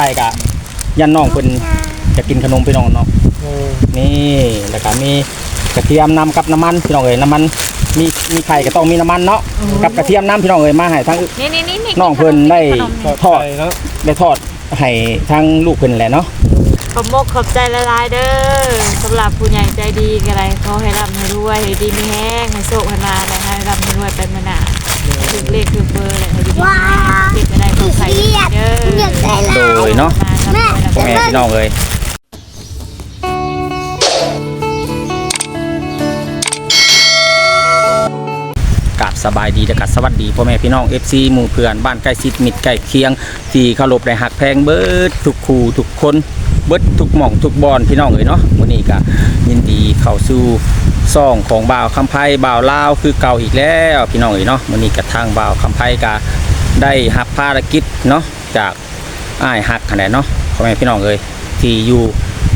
ข่กะยันน้องเพิ่นจะกินขนมพี่น้องเนาะเออนี่แล้วก็มีกระเทียมนำกับน้ำมันพี่น้องเอ้ยน้ำมันมีมีไข่ก็ต้องมีน้ำมันเนาะกับกระเทียมน้ำพี่น้องเอ้ยมาให้ทั้งนี่นี่นี่นี่น้องเพิ่นได้ขมทอดทอดไข่เนาะได้ทอดให้ทั้งลูกเพิ่นแหละเนาะขอบมกขอบใจละลายๆเด้อสำหรับผู้ใหญ่ใจดีกันไรขอให้ร่ำให้รวยให้ดีมีแห้งให้โชคให้มาและให้ร่ำให้รวยเป็นมานานถึงเลข โดยเนาะพ่อแม่พี่น้องเอ้ยกับสบายดีและกับสวัสดีพ่อแม่พี่น้อง FC หมู่เพื่อนบ้านใกล้ชิดมิตรใกล้เคียง ที่เคารพและหักแพงเบิดทุกคู่ทุกคนเบิดทุกหม่องทุกบอนพี่น้องเอ้ยเนาะวันนี้ก็ยินดีเข้าสู่ซ่องของบ่าวคำไพ่บ่าวลาวคือเก่าอีกแล้วพี่น้องเอ้ยเนาะวันนี้กับทางบ่าวคำไพ่ก็ได้รับภารกิจเนาะจาก อ้ายหักขนาดเนาะพ่อแม่พี่น้องเอ้ยที่อยู่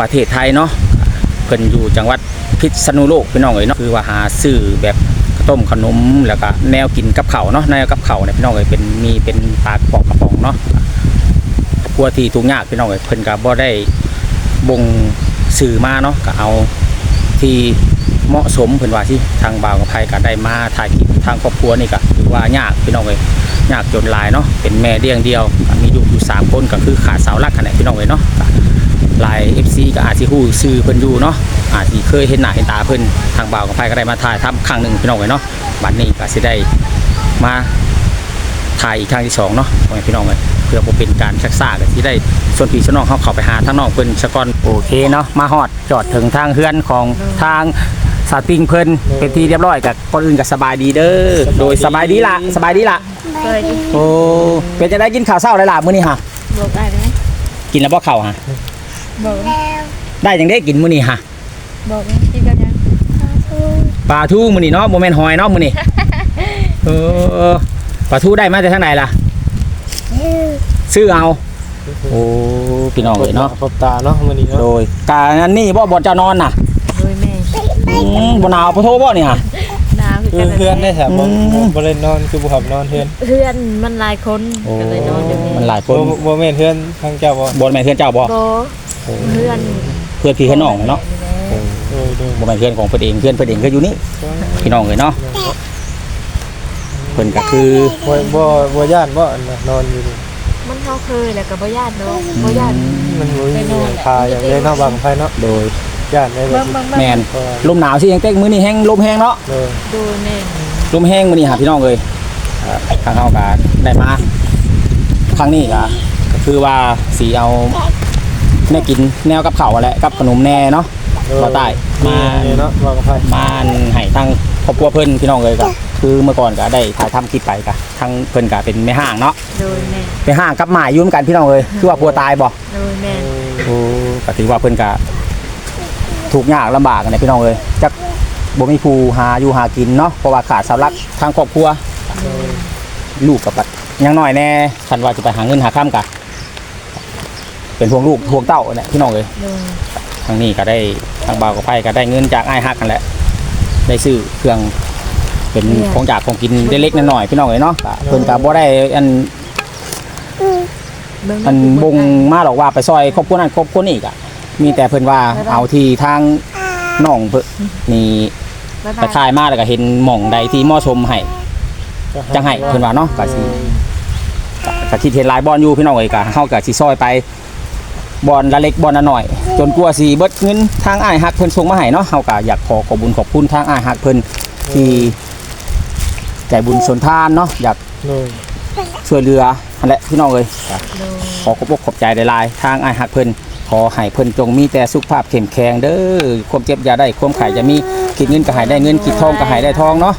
ประเทศไทยเนาะเพิ่นอยู่จังหวัดพิษณุโลกพี่น้องเอ้ยเนาะคือว่าหาซื้อแบบต้มขนมแล้วก็แนวกินกับเขาเนาะแนวกับเขาเนี่ยพี่น้องเอ้ยเป็นมีเป็นปากปองกระป๋องเนาะกลัวที่ทุกยากพี่น้องเอ้ยเพิ่นก็บ่ได้บ่งสื่อมาเนาะก็เอาที่เหมาะสมเพิ่นว่าที่ทางบ่าวกับไผก็ได้มาถ่ายคลิป ทางครอบครัวนี่ก็ถือว่ายากพี่น้องเอ้ยยากจนลายเนาะเป็นแม่เลี้ยงเดียวมีลูกอยู่สามคนก็คือขาดเสาหลักขนาดพี่น้องเอ้ยเนาะก็หลาย FC ก็อาจสิฮู้ชื่อเพิ่นอยู่เนาะอาจสิเคยเห็นหน้าเห็นตาเพิ่นทางบ่าวกับไผก็ได้มาถ่ายทำครั้งหนึ่งพี่น้องเอ้ยเนาะบัดนี้ก็สิได้มาถ่ายอีกครั้งที่สองเนาะมองพี่น้องเอ้ยเพื่อเป็นการชักซ่ากันที่ได้ส่วนพี่ส่วนน้องเขาเข้าไปหาทางน้องเพิ่นสะก่อนโอเคเนาะมาฮอดจอดถึงทางเฮือนของทาง สาติงเพิ่นเป็นที่เรียบร้อยกับคนอื่นก็สบายดีเด้อโดยสบายดีละสบายดีละเคยดิโอ้เป็นจะได้กินข้าวเช้าได้ล่ะมื้อนี้ฮะบอกได้ไหมกินแล้วบ่ข้าวฮะบอกไหมได้จังได้กินมื้อนี้ฮะบอกไหมกินกันยังปลาทูมื้อนี้เนาะบ่แม่นหอยเนาะมื้อนี้เออปลาทูได้มาจากทางไหนล่ะซื้อเอาโอ้พี่น้องเอ้ยเนาะพบตาเนาะมื้อนี้เนาะโดยการอันนี้บ่บ่จะนอนน่ะโดยแม่ อืมบนาวพระโทบ่นี่ฮะ ดาวคือเพื่อนได้แถบบ่อืม บ่เล่นนอนคือบ่ขับนอนเพื่อนเพื่อนมันหลายคนก็เลยนอนอยู่นี่มันหลายคบ่นบ่แม่นเพื่อนทางเจ้าบ่บนแม่นเพื่อนเจ้าบ่โบเพื่อนเพื่อนพี่เพื่อนน้องเนาะเออเออบ่แม่นเพื่อนของเพิ่นเองเพื่อนเพิ่นเองก็อยู่นี่พี่น้องเลยเนาะเพิ่นก็คือบ่บ่บ่ย่านบ่อันน่ะนอนอยู่นี่มันเขาเคยแล้วก็บ่ญาติเนาะบ่ญาติมันบ่มีหลังคาอย่างเลยเนาะบางไผเนาะโดย ย่านได้บ่เบิ่งเบิ่งเบิ่งแม่นเพราะว่าลมหนาวสิยังเต็กมื้อนี้แห้งลมแห้งเนาะเออดูแม่ลมแห้งมื้อนี้หาพี่น้องเลยเอ่อทางเฮาก็ได้มาครั้งนี้ก็ก็คือว่าสิเอาแนวกินแนวกับข้าวแหละกับขนมแน่เนาะบ่ใต้มา นี่เนาะบางไผมาให้ทางครอบครัวเพิ่นพี่น้องเลยก็คือเมื่อก่อนก็ได้ถ่ายทำคลิปไปก็ทางเพิ่นก็เป็นแม่ห้างเนาะดูแม่ไปห้างกับหมายุ่มกันพี่น้องเลยคือว่าพัวตายบ่ ดูแม่โอ้ก็ถือว่าเพิ่นก็ ถูกยากลำบากกันนะพี่น้องเลยจักบ่มีผู้หาอยู่หากินเนาะเพราะว่าขาดเสาหลักทางครอบครัวลูกกับบัดยังน้อยแน่คันว่าจะไปหาเงินหาข้ามกะเป็นพวงลูกพวงเต้าเนี่ยพี่น้องเลยทางนี้ก็ได้ทางบ่าวกับไผก็ได้เงินจากไอ้ฮักกันแหละได้ซื้อเครื่องเป็นของจากของกินได้เล็กน้อยๆพี่น้องเลยเนาะเพิ่นก็บ่ได้อันเบิ่งมันบงมาหรอกว่าไปซอยครอบครัวนั้นครอบครัวนี้ก็ มีแต่เพิ่นว่าเอาที่ทางน้องเพิ่นนี่บ๊ายไปบายขายมาแล้วก็เห็นหม่องใดที่เหมาะสมให้จังให้เพิ่นว่าเนาะก็สิก็คิดเห็นหลายบอลอยู่พี่น้องเอ้ยก็เฮาก็สิซอยไปบอลละเล็กบอลละน้อย จนกลัวสิเบิดเงินทางอ้ายฮักเพิ่นส่งมาให้เนาะเฮาก็อยากขอขอบคุญขอบคุณทางอ้ายฮักเพิ่นที่ใจบุญสนทานเนาะอยากเออช่วยเหลือนั่นแหละพี่น้องเอ้ยดูขอขอบอกขอบใจหลายๆทางไอ้ายหักเพิ่น ขอให้เพิ่นจงมีแต่สุขภาพเข้มแข็งเด้อความเจ็บอย่าได้ความไข่จะมีคิดเงินก็ให้ได้เงินคิดทองก็ให้ได้ทองเนาะ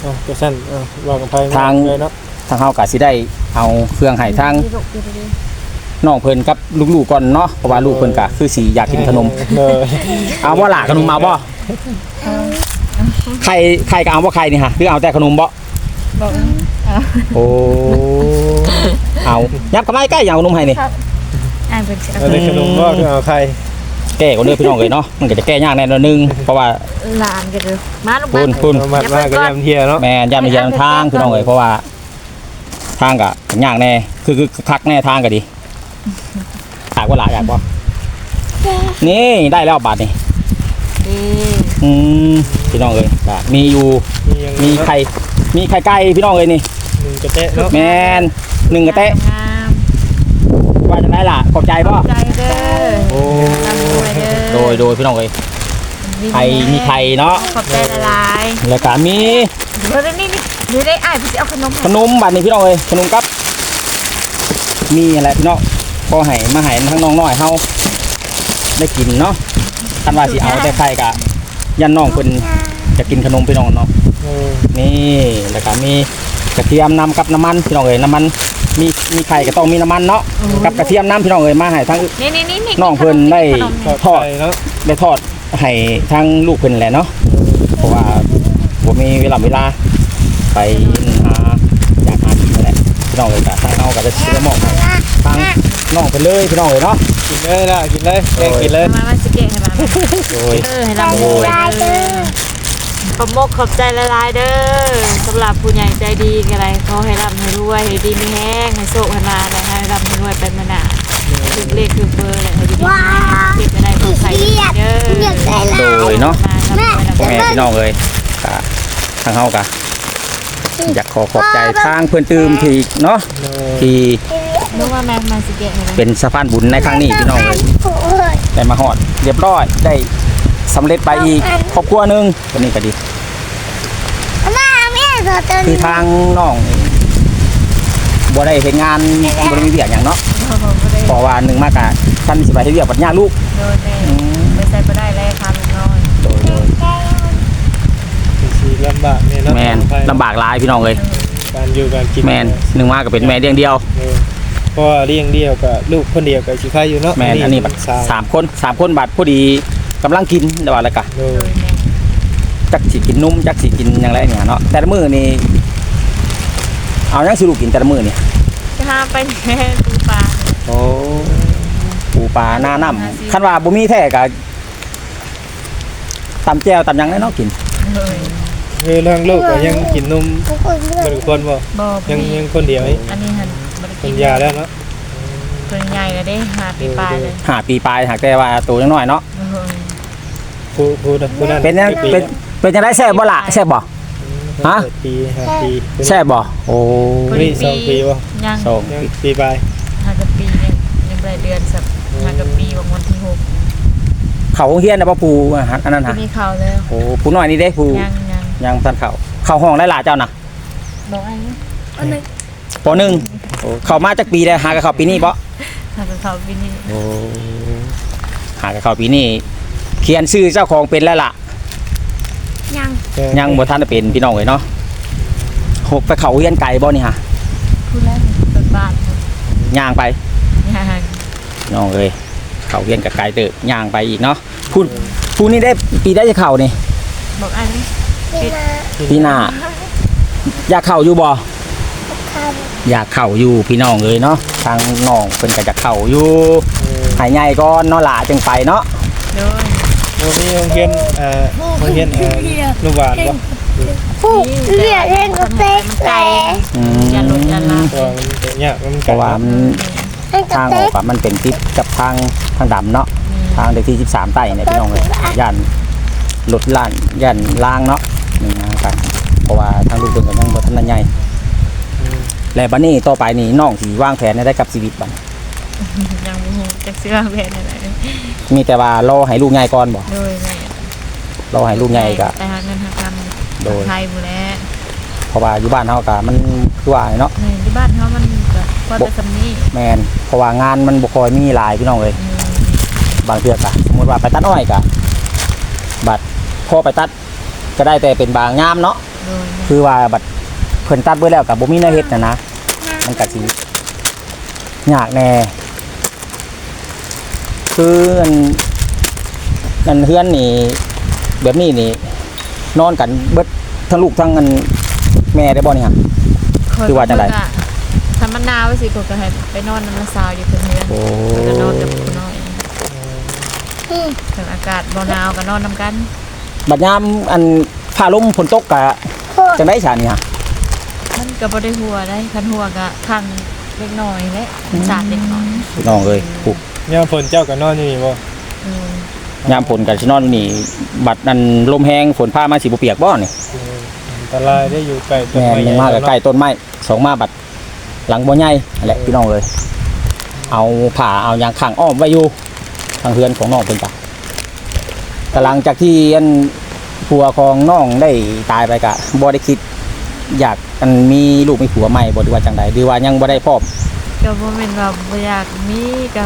เอาก็ซั่นเออวางกับไผทาง เลยเนาะทางเฮาก็สิได้เอาเครื่องให้ทางที่ลูกอยู่ดีน้องเพิ่นกับลูกๆก่อนเนาะเพราะว่าลูกเพิ่นก็คือสิอยากกินขนมเออเอาบ่ล่ะขนมมาบ่ไข่ไข่ก็เอาบ่ไข่นี่ฮะหรือเอาแต่ขนมบ่บอกโอ้เอายับเข้ามาใกล้อย่าเอาขนมให้นี่ อ่านเป็นเสียงเอาได้ขนมบ่คือเอาไข่แก้ก็เด้อพี่น้องเอ้ยเนาะมันก็จะแก้ยากแน่นอนนึงเพราะว่าหลานกันเลยมาลูกคุมาณคุณเอามามาก็ยามเที่ยเนาะแม่นย่ำในยามทางพี่น้องเอ้ยเพราะว่า ทางก็ยากแน่คือคือคักแน่ทางก็ดีอยากว่าหลายอยากบ่นี่ได้แล้วบาทนี่นี่อืมพี่น้องเอ้ยก็มีอยู่มียังมีไข่มีไข่ไก่พี่น้องเอ้ยนี่หนึ่งกระเตะเนาะแมนหนึ่งกระเตะงาม ว่าจะได้ล่ะขอบใจป่ะใจเด้อโอ้ร่ำรวยเด้อโดยโดยพี่น้องเอ้ยไข่มีไข่เนาะขอบใจละลายแล้วก็มีเดี๋ยวนี่นี่เดี๋ยวได้อ้ายพี่จะเอาขนมขนมบัตรนี่พี่น้องเอ้ยขนมกับ มีอะไรพี่น้องพอให้มาให้ทั้งน้องน้อยเฮาได้กินเนาะคันว่าสิเอาแต่ไข่กะยันน้องเพิ่นจะกินขนมพี่น้องเนาะเออนี่แล้วก็มีกระเทียมนำกับน้ำมันพี่น้องเอ้ยน้ำมัน มีมีไข่ก็ต้องมีน้ำมันเนาะกับกระเทียมน้ำพี่น้องเอ้ยมาให้ทั้งนี่นี่นี่นี่น้องเพิ่นได้ขมทอดทอดไข่เนาะได้ทอดให้ทั้งลูกเพิ่นแหละเนาะเพราะว่าผมมีเวลาเวลาไปหาอยากหากินนั่นแหละพี่น้องเอ้ยก็ทางเอาก็จะซื้อหม้อให้ทางน้องเพิ่นเลยพี่น้องเอ้ยเนาะกินเลยละกินเลยแกงกินเลยมามาสเกตให้มาโดยเออให้ร่ำรวยเด้อ ขอบมกขอบใจละลายเด้อสำหรับผู้ใหญ่ใจดีกันอะไรเขาให้ร่ำให้รวยให้ดีมีแห้งให้โชคให้มาอะไรให้ร่ำให้รวยเป็นมานานคือเลขคือเบอร์อะไรให้ดีมีเก็บอะไรของใครเด้อโดยเนาะมาร่ำรวยพ่อแม่พี่น้องเอ้ยก็ทางเฮาก็อยากขอขอบใจทางเพื่อนตืมทีเนาะที่นึกว่าแม่มาสเกตให้มาเป็นสะพานบุญในครั้งนี้พี่น้องเลยได้มาฮอด เรียบร้อยได้ สำเร็จไปอีกครอบครัวหนึงตัวนี้ก็ดีคือทางน้องนี่บ่ได้เฮ็ดงานบ่ได้มีเวียกหยังเนาะเพราะว่าหนึงมากะท่านสิไปเฮ็ดเวียกบัดยาลูกโดนแม่อืมไปใส่ก็ได้แล้วครับน้อยโดยโดยสีลำบากเนี่ยเนาะแมนลำบากหลายพี่น้องเลยการอยู่การกินแมนหนึงมาก็เป็นแม่เลี้ยงเดียว เออเพราะว่าเลี้ยงเดียวกับลูกคนเดียวกับสิใครอยู่เนาะแมนอันนี้บัดสามสามคนสามคนบัดพอดี กำลังกินแต่ว่าอะไรกะโดโดยยแม่จักสิกินนุ่มจักสิกินหยังไรเนี่ยเนาะแต่ละมื้อนี่เอาหยังสิลูกกินแต่ละมื้อนี่จะพาไปแม่ตูปลาโอ้ปูปลาหน้าน้ำคันว่าบ่มีแท้ก็ตำแจ่วตำหยังได้เนาะกินเลยคือเรื่องลูกก็ยังกินนมบริคนบ่บอยังยังคนเดียวไอ้อันนี้หันบริเป็กินนยาแล้วเนาะเป็นใหญ่แล้วเด้หาปีปลายเลยหาปีปลายหากแต่ว่าตัวน้อยๆเนาะเลย ผู้ผู้นั้นผู้นั้นเป็นยังกี่เป็นเป็นจังได๋แซ่บบ่ล่ะแซ่บบ่ฮะเปิดปีห้าปีแซ่บบ่โอ้นี่สองปีบ่ยังสองยังปีปลายหากะปียังยังได้เดือนสักหากะปีวันวันที่หกเขาโรงเรียนน่ะบ่ปูอาหารอันนั้นที่ฮะมีข่าวแล้วโอ้ผู้น้อยนี่เด้ผู้ยังยังยังบ่ทันเข้าเข้าห้องได้ล่ะเจ้าน่ะบอกไอ้เนี่ยปหนึ่งโอ้เข้ามาจักปีได้หากับเข้าปีนี้บ่หากะข่าวปีนี้โอ้หากับเข้าปีนี้ เขียนชื่อเจ้าของเป็นแล้วล่ะ ยังยังบ่ทันได้เป็นพี่น้องเอ้ยเนาะหกไปเขาเรียนไกลบ่นี่ฮะพูดแล้วเปิดบ้านย่างไปยังน้องเอ้ยเขาเรียนกับไกลเติบย่างไปอีกเนาะพูดพูดนี่ได้ปีได้จะเข้านี่บอกไอ้เนี่ยปีหน้าอยากเข้าอยู่บ่อยากเข้าอยู่พี่น้องเอ้ยเนาะทางน้องเพิ่นก็จะเข้าอยู่เออใหายใหญ่ก่อนเนาะหล่ะจึงไปเนาะ โดยโรงเรียนโรงเรียนเอ่อโรงเรียนเอ่อนุบาลบ่ผู้เรียกเล่นก็เซ็กไก่อืมยันรถยันลาก็มันก็ยากมันเพราะว่ามันเล่นก็ทางอเซ็อกกอะมันเป็นทิศกับทางทางดำเนาะทางเด็กที่13ใต้เนี่ยพี่น้องเอ้ยย่านรถล้านย่านล่างเนาะนี่นะกันเพราะว่าทางลูกเพิ่นก็ยังบ่ทันได้ใหญ่และบัดนี้ต่อไปนี่น้องสิวางแผนได้กับชีวิตบัดยังไม่หูจะเสื้อแบรนด์อะไร มีแต่ว่ารอให้ลูกใหญ่ก่อนบ่โดยแม่รอให้ลูกใหญ่ก็ไปหาเงินหาคโดยำไทยหมดแล้วเพราะว่าอยู่บ้านเฮาก็มันคือว่าเนาะในที่บ้านเขามันก็พอแต่สำนี้แม่นเพราะว่างานมันบ่ค่อยมีหลายพี่น้องเอ้ยบางเทื่อก็สมมุติว่าไปตัดอ้อยก็บัดพอไปตัดก็ได้แต่เป็นบางยามเนาะโดยคือว่าบัดเพิ่นตัดเบิดแล้วก็บ่มีแนวเฮ็ดน่ะนะมันก็สิยากแน่ คืออันอันเฮือนนี่ แบบนี้นี่ นอนกันเบิดทั้งลูกทั้งอันแม่ได้บ่นี่ฮะ คือว่าจังใดทำมะนาวไว้สิก็ก็ให้ไปนอนน้ำมันซาวอยู่เพิ่นเฮือนโอ้ก็นอนกับผู้น้อยถึงอากาศบ่หนาวก็นอนนํกันบัดยามอันฟ้าลมฝนตกกะจังได๋ซะนี่ฮะ มันก็บ่ได้หัวได้คันหัวก็ทางเล็กน้อยและสาดเล็กน้อย พี่น้องเอ้ยผูก ยามฝนเจ้าก็นอนอยู่นี่บ่อืมยามฝนกับชินอนอยู่นี่ บัดนั้นลมแห้งฝนผ้ามาสิบ่เปียกบ่นี่อันตรายได้อยู่ใกล้ต้นแม่ไม้นยังมากับใกล้ต้นไม้สองมาบัดหลังบ่ใหญ่นั่นแหละพี่น้องเลย เอาผ่าเอายางขังอ้อมไว้อยู่ทางเฮือนของน้องเพิ่นจ้ะแต่หลังจากที่อันผัวของน้องได้ตายไปกะบ่ได้คิด อยากอันมีลูกมีผัวใหม่บ่หรือว่าจังใดหรือว่ายังบ่ได้พร้อม ก็บ่แม่นว่าบ่อยากมีก็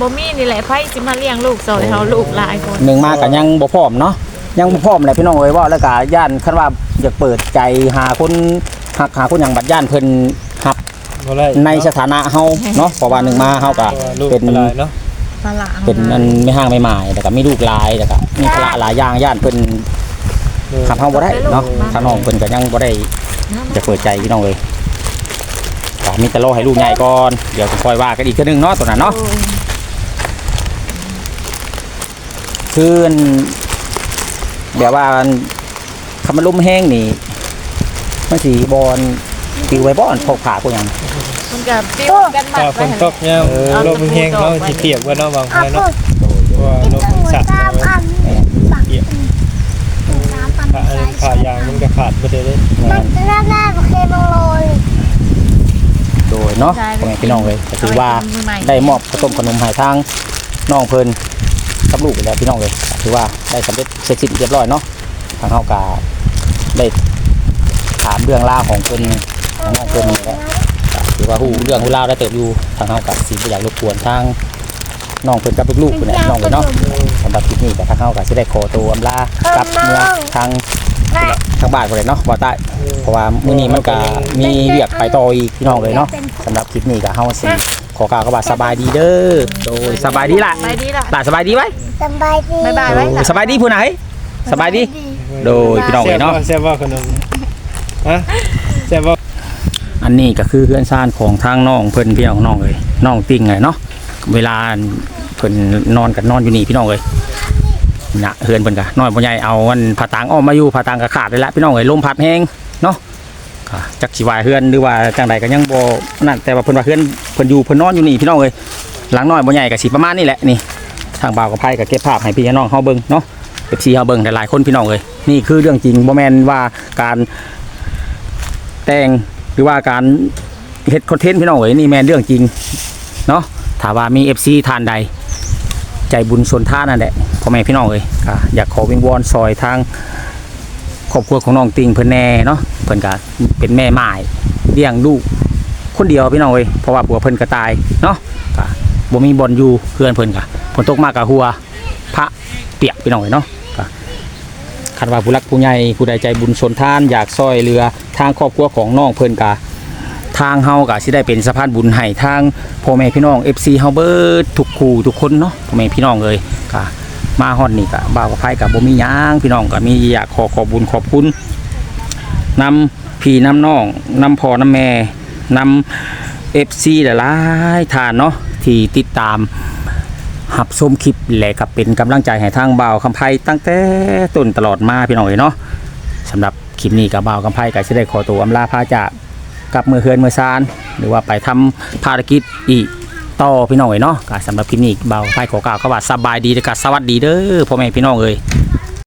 บ่มีนี่แหละไผสิมาเลี้ยงลูกซอยเฮาลูกหลายคนหนึ่งมาก็ยังบ่พร้อมเนาะยังบ่พร้อมแหละพี่น้องเอ้ยว่าแล้วก็ย่านคันว่าอยากเปิดใจหาคนหักหาคนหยังบัดย่านเพิ่นหับบ่ได้ในสถานะเฮาเนาะเพราะว่าหนึ่งมาเฮาก็เพราะว่าลูกเป็นหลายเนาะฝรั่งเป็นอันไม่ห่างไม่หมายแต่ก็มีลูกหลายแต่ก็มีพระหลายอย่างย่านเพิ่นขับเฮาบ่ได้เนาะทางน้องเพิ่นก็ยังบ่ได้จะเปิดใจพี่น้องเลย ก็มีแต่รอให้ลูกใหญ่ก่อนเดี๋ยวจะค่อยว่ากันอีกเทื่อนึงเนาะตัวนั้นเนาะโอ้ยคืออันแบบว่าอันคำมันลุ่มแห้งนี่มันสิบอลปิวไว้บ่อนพกผ้าพวกหยังมันก็ปิ้วกันมาถ้าฝไปนหั่นตกยามลมแห้งเนาะสิเปียกว่าเนาะบางเอาแห่พูเนาะดเพราะว่าลมมันสัดตามเอาไว้อันปักน้ำปันผ้าอันผ้ายางมันก็ขาดบ่ได้เด้มันจะหน้าหน้าโอเคบังโลย โดยเนาะพ่อแม่พี่น้องเลยก็ถือว่ามือใหม่ได้มอบข้าวต้มขนมให้ทางน้องเพิ่นกับลูกไปแล้วพี่น้องเลยก็ถือว่าได้สำเร็จเสร็จสิ้นเรียบร้อยเนาะทางเฮาก็ได้ถามเรื่องราวของเพิ่นของน้องเพิ่นนี่แหละก็ถือว่าฮู้เรื่องฮู้ราวได้เติบอยู่ทางเฮาก็สิบ่อยากรบกวนทางน้องเพิ่นกับลูกๆเพิ่นแหละพี่น้องเลยเนาะสำหรับคลิปนี้ก็ทางเฮาก็สิได้ขอตัวอำลากลับเมื่อทาง แม่ทางบ้านพุ่นเลยเนาะบ่ใต้เพราะว่ามื้อนี้มันก็มีเวียกไปต่ออีกพี่น้องเลยเนาะสำหรับคลิปนี้ก็เฮาสิขอกล่าวคำว่าสบายดีเด้อโดยสบายดีล่ะไปดีล่ะล่ะสบายดีไว้สบายดีบ๊ายบายไว้ล่ะสบายดีผู้ไหนสบายดี โดยพี่น้องเลยเนาะแซ่บบ่ขนมฮะแซ่บบ่อันนี้ก็คือเพื่อนซ่านของทางน้องเพิ่นพี่น้องน้องเลยน้องติ่งไงเนาะเวลาเพิ่นนอนกันนอนอยู่นี่พี่น้องเลย นะเฮือนเพิ่นก็นอนบ่ใหญ่เอาวันผาตางอ้อกมาอยู่ผาตางก็ขาดไปแล้วพี่น้องเลยลมพัดแห้งเนาะก็จักสิว่าเฮือนหรือว่าจังใดก็ยังบ่นั่นแต่ว่าเพิ่นว่าเฮือนเพิ่นอยู่เพิ่นนอนอยู่นี่พี่น้องเลยหลังน้อยบ่ใหญ่ก็สิประมาณนี้แหละนี่ทางบ่าวกับไผก็เก็บภาพให้พี่น้องเฮาเบิ่งเนาะ FC เฮาเบิ่งหลายๆคนพี่น้องเลยนี่คือเรื่องจริงบ่แม่นว่าการแต่งหรือว่าการเฮ็ดคอนเทนต์พี่น้องเอ๋ยนี่แม่นเรื่องจริงเนาะถ้าว่ามี FC ทานใด ใจบุญส่วนท่านนั่นแหละพ่อแม่พี่น้องเอ๋ยก็อยากขอวิงวอนซอยทางครอบครัวของน้องติงเพิ่นแน่เนาะเพิ่นก็เป็นแม่ไม้เลี้ยงลูกคนเดียวพี่น้องเอ๋ยเพราะว่าผัวเพิ่นก็ตายเนาะก็บ่มีบ่อนอยู่เพื่อนเพิ่นก็ฝนตกมากก็หัวพระเปียกพี่น้องเอ๋ยเนาะก็คันว่าผู้รักผู้ใหญ่ผู้ใดใจบุญส่วนท่านอยากซอยเรือทางครอบครัวของน้องเพิ่นก็ ทางเฮาก็สิได้เป็นสะพานบุญให้ทางพ่อแม่พี่น้อง FC เฮาเบิดทุกคู่ทุกคนเนาะพ่อแม่พี่น้องเอ้ยก็มาฮอดนี่ก็บ่าวกับไผก็บ่มีหยังพี่น้องก็มีอยากขอขอบบุญขอบคุณนำพี่นำน้องนำพ่อนำแม่นำ FC หลายๆท่านเนาะที่ติดตามหับชมคลิปและก็เป็นกำลังใจให้ทางบ่าวคำไพตั้งแต่ต้นตลอดมาพี่น้องเอ้ยเนาะสำหรับคลิปนี้กับบ่าวคำไพก็สิได้ขอตัวอำลาพาจาก กับมือเฮือนมือซาน หรือว่าไปทำภารกิจอีกต่อพี่น้องเอ๋ยเนาะก็สำหรับคลิปนี้เบาไปขอกล่าวคำว่าสบายดีและก็สวัสดีเด้อพ่อแม่พี่น้องเอ้ย